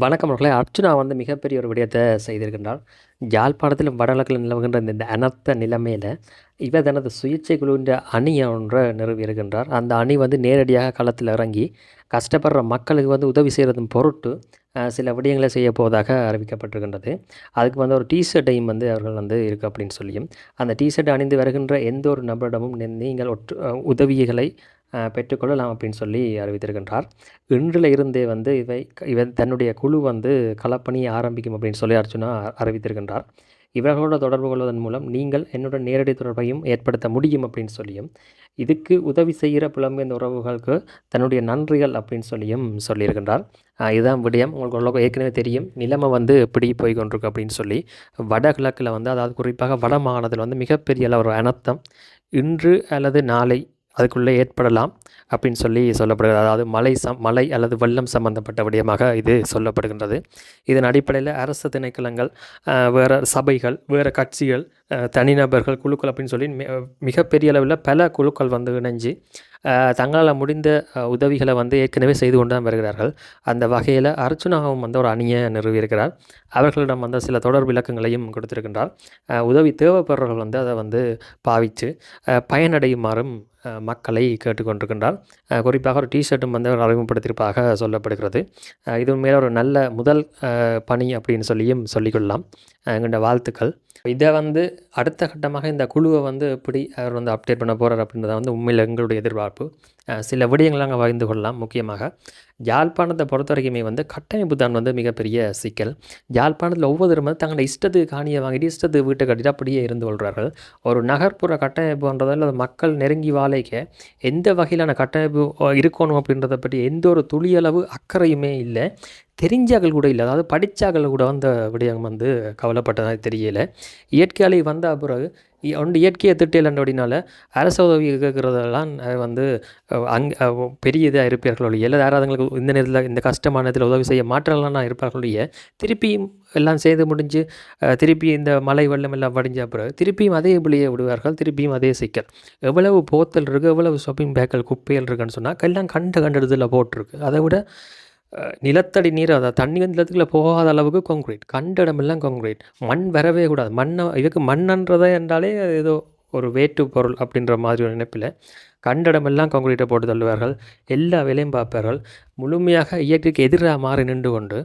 வணக்கம் மக்களே அர்ச்சுனா வந்து மிகப்பெரிய ஒரு விடயத்தை செய்திருக்கின்றார். யாழ்ப்பாணத்தில் வடகிழக்கில் நிலவுகின்ற இந்த அனர்த்த நிலைமையில் இவர் தனது சுயேட்சை குழுவின் அணியை ஒன்றை நிறுவியிருக்கின்றார். அந்த அணி வந்து நேரடியாக களத்தில் இறங்கி கஷ்டப்படுற மக்களுக்கு வந்து உதவி செய்கிறதன் பொருட்டு சில விடயங்களை செய்ய போவதாக அறிவிக்கப்பட்டிருக்கின்றது. அதுக்கு வந்து ஒரு டிஷர்ட்டையும் வந்து அவர்கள் வந்து இருக்குது அப்படின்னு சொல்லியும் அந்த டிஷர்ட் அணிந்து வருகின்ற எந்த ஒரு நபரிடமும் நீங்கள் ஒற்று உதவிகளை பெற்றுக்கொள்ளலாம் அப்படின்னு சொல்லி அறிவித்திருக்கின்றார். இன்றில் இருந்தே வந்து இவை இவன் தன்னுடைய குழு வந்து களப்பணியை ஆரம்பிக்கும் அப்படின்னு சொல்லி அர்ஜுனா அறிவித்திருக்கின்றார். இவர்களோட தொடர்பு கொள்வதன் மூலம் நீங்கள் என்னுடன் நேரடி தொடர்பையும் ஏற்படுத்த முடியும் அப்படின்னு சொல்லியும் இதுக்கு உதவி செய்கிற புலம்பெயர்ந்த உறவுகளுக்கு தன்னுடைய நன்றிகள் அப்படின்னு சொல்லியும் சொல்லியிருக்கின்றார். இதுதான் விடயம். உங்களுக்கு ஓரளவுக்கு ஏற்கனவே தெரியும். நிலைமை வந்து இப்படி போய் கொண்டிருக்கு அப்படின்னு சொல்லி வடகிழக்கில் வந்து அதாவது குறிப்பாக வட மாகாணத்தில் வந்து மிகப்பெரிய அளவு ஒரு அனர்த்தம். இன்று அல்லது நாளை அதுக்குள்ளே ஏற்படலாம் அப்படின்னு சொல்லி சொல்லப்படுகிறது. அதாவது மலை சம் மலை அல்லது வெள்ளம் சம்பந்தப்பட்ட விடயமாக இது சொல்லப்படுகின்றது. இதன் அடிப்படையில் அரசு திணைக்களங்கள் வேறு சபைகள் வேறு கட்சிகள் தனிநபர்கள் குழுக்கள் அப்படின்னு சொல்லி மிகப்பெரிய அளவில் பல குழுக்கள் வந்து இணைஞ்சு தங்களால் முடிந்த உதவிகளை வந்து ஏற்கனவே செய்து கொண்டு தான் வருகிறார்கள். அந்த வகையில் அர்ச்சுனாவும் வந்து ஒரு அணியை நிறுவியிருக்கிறார். அவர்களிடம் வந்து சில தொடர் விளக்கங்களையும் கொடுத்திருக்கின்றார். உதவி தேவைப்படுறவர்கள் வந்து அதை வந்து பாவித்து பயனடையுமாறும் மக்களை கேட்டுக்கொண்டிருக்கின்றார். குறிப்பாக ஒரு டிஷர்ட்டும் வந்து அவர் அறிமுகப்படுத்தியிருப்பாக சொல்லப்படுகிறது. இது உண்மையில ஒரு நல்ல முதல் பணி அப்படின்னு சொல்லியும் சொல்லிக்கொள்ளலாம். ஆஹ், எங்கள்ட வாழ்த்துக்கள். இதை வந்து அடுத்த கட்டமாக இந்த குழுவை வந்து எப்படி அவர் வந்து அப்டேட் பண்ண போகிறார் அப்படின்றத வந்து உண்மையில் எங்களுடைய எதிர்பார்ப்பு. சில விடயங்கள் நாங்கள் பகிர்ந்து கொள்ளலாம் முக்கியமாக. யாழ்ப்பாணத்தை பொறுத்த வரைக்குமே வந்து கட்டமைப்பு தான் வந்து மிகப்பெரிய சிக்கல். யாழ்ப்பாணத்தில் ஒவ்வொருத்தரும் வந்து தங்களோட இஷ்டத்துக்கு காணியை வாங்கிட்டு இஷ்டத்துக்கு வீட்டை கட்டிட்டு அப்படியே இருந்து கொள்கிறார்கள் ஒரு நகர்ப்புற கட்டமைப்புன்றதால் அது மக்கள் நெருங்கி வாழைக்க எந்த வகையிலான கட்டமைப்பு இருக்கணும் அப்படின்றத பற்றி எந்த ஒரு துளியளவு அக்கறையுமே இல்லை. தெரிஞ்சாக்கள் கூட இல்லை. அதாவது படித்தாக்கள் கூட அந்த விடயம் வந்து கவலைப்பட்டதாக தெரியலை. இயற்கையாலே வந்த பிறகு ஒன்று இயற்கையை திட்டல் அப்படினால அரசு உதவி இருக்கிறதெல்லாம் வந்து அங் பெரிய இதாக இருப்பார்கள் ஒழிய இல்லை யாராவது இந்த நேரத்தில் இந்த கஷ்டமான நேரத்தில் உதவி செய்ய மாற்றலாம் இருப்பார்கள் ஒழிய திருப்பியும் எல்லாம் செய்து முடிஞ்சு திருப்பி இந்த மலை வெள்ளம் எல்லாம் வடிஞ்ச பிறகு திருப்பியும் அதே இப்படியே விடுவார்கள் திருப்பியும் அதே சிக்கல். எவ்வளவு போத்தல் இருக்குது எவ்வளவு ஷாப்பிங் பேக்கல் குப்பைகள் இருக்குன்னு சொன்னால் எல்லாம் கண்ட கண்டதில் போட்டிருக்கு. அதை விட நிலத்தடி நீர் அதாவது தண்ணி வந்து நிலத்துக்குள்ள போகாத அளவுக்கு கான்க்ரீட் கண்ட இடமெல்லாம் கான்க்ரீட் மண் வரவே கூடாது. மண்ணை இதுக்கு மண்ணன்றதை என்றாலே ஏதோ ஒரு வேட்டு பொருள் அப்படின்ற மாதிரி ஒரு நினைப்பில். கண்டடமெல்லாம் இடமெல்லாம் போட்டு தள்ளுவார்கள். எல்லா வேலையும் பார்ப்பார்கள். முழுமையாக இயற்கைக்கு எதிராக மாறி நின்று கொண்டு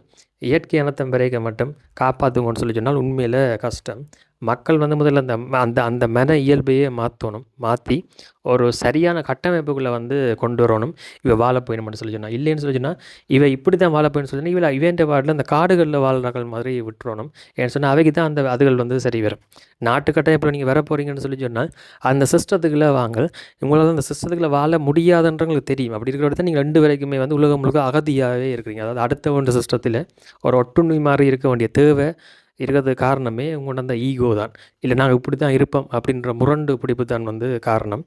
இயற்கை இனத்தம் விரைக்க மட்டும் காப்பாற்றுங்கன்னு சொல்லி சொன்னால் உண்மையில் கஷ்டம். மக்கள் வந்து முதல்ல அந்த ம- அந்த அந்த மன இயல்பையே மாற்றணும் மாற்றி ஒரு சரியான கட்டமைப்புக்குள்ளே வந்து கொண்டு வரணும். இவ வாழ போயிடணும்னு சொல்லி சொன்னால் இல்லைன்னு சொல்லி சொன்னால் இவ இப்படி தான் வாழ போயின்னு சொல்லி இவளை இவன் வார்டில் அந்த காடுகளில் வாழ்றார்கள் மாதிரி விட்டுறணும். ஏன்னு சொன்னால் அவைக்கு தான் அந்த அதுகள் வந்து சரி வரும். நாட்டு கட்டமைப்பில் நீங்கள் வர போகிறீங்கன்னு சொல்லி சொன்னால் அந்த சிஸ்டத்துக்குள்ளே வாங்க. உங்களால் அந்த சிஸ்டத்துக்குள்ளே வாழ முடியாதுன்றவங்களுக்கு தெரியும். அப்படி இருக்கிற இடத்துல நீங்கள் ரெண்டு வரைக்குமே வந்து உலகம் முழுக்க அகதியாகவே இருக்கிறீங்க. அதாவது அடுத்த ஒன்று சிஸ்டத்தில் ஒரு ஒட்டுண்ணி மாதிரி இருக்க வேண்டிய தேவை இருக்கிறதுக்கு காரணமே உங்களோட அந்த ஈகோ தான். இல்லை நாங்கள் இப்படி தான் இருப்போம் அப்படின்ற முரண்டு பிடிப்பு தான் வந்து காரணம்.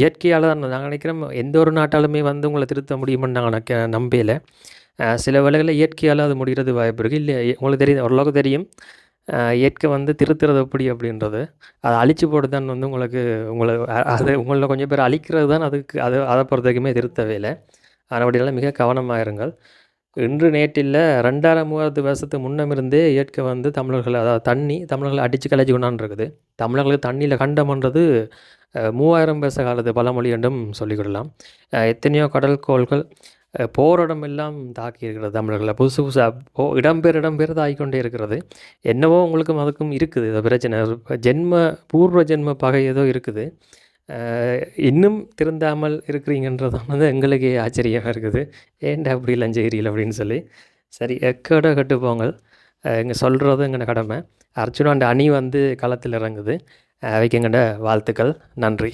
இயற்கையால் தான் நாங்கள் நினைக்கிறோம் எந்த ஒரு நாட்டாலுமே வந்து உங்களை திருத்த முடியும்னு நாங்கள் நினைக்க நம்பலை சில வேலைகளில் இயற்கையால் அது முடிகிறது வாய்ப்பு இருக்குது இல்லை உங்களுக்கு தெரியும் ஓரளவுக்கு தெரியும். இயற்கை வந்து திருத்துறது எப்படி அப்படின்றது. அதை அழிச்சு போட்டு தான் வந்து உங்களுக்கு உங்களை அது உங்களில் கொஞ்சம் பேர் அழிக்கிறது தான் அதுக்கு அது அதை பொறுத்த வரைக்குமே திருத்தவே இல்லை. அதனால் மிக கவனமாக இருங்கள். இன்று நேற்றில் ரெண்டாயிரம் மூவாயிரத்து வருஷத்துக்கு முன்னமிருந்தே இயற்கை வந்து தமிழர்களை அதாவது தண்ணி தமிழர்களை அடித்து கலைச்சி கொண்டான்னு இருக்குது தமிழர்களுக்கு தண்ணியில் கண்டம்ன்றது மூவாயிரம் வருஷ காலத்து பழமொழி என்றும் சொல்லிக்கொள்ளலாம். எத்தனையோ கடற்கோள்கள் போரிடம் எல்லாம் தாக்கி இருக்கிறது தமிழர்களை. புதுசு புதுசாக போ இடம்பெயர் இடம்பெயர் தாக்கிக்கொண்டே இருக்கிறது. என்னவோ உங்களுக்கும் அதுக்கும் இருக்குது. பிரச்சனை ஜென்ம பூர்வ ஜென்ம பகை ஏதோ இருக்குது. இன்னும் திருந்தாமல் இருக்கிறீங்கன்றது வந்து எங்களுக்கே ஆச்சரியமாக இருக்குது. ஏன்டா அப்படி செய்கிறீர்கள் அப்படின்னு சொல்லி. சரி எக்கோட கட்டு இங்கே சொல்கிறது எங்கட கடமை. அர்ஜுனாண்ட அணி வந்து களத்தில் இறங்குது. அஹ், அவைக்கு வாழ்த்துக்கள். நன்றி.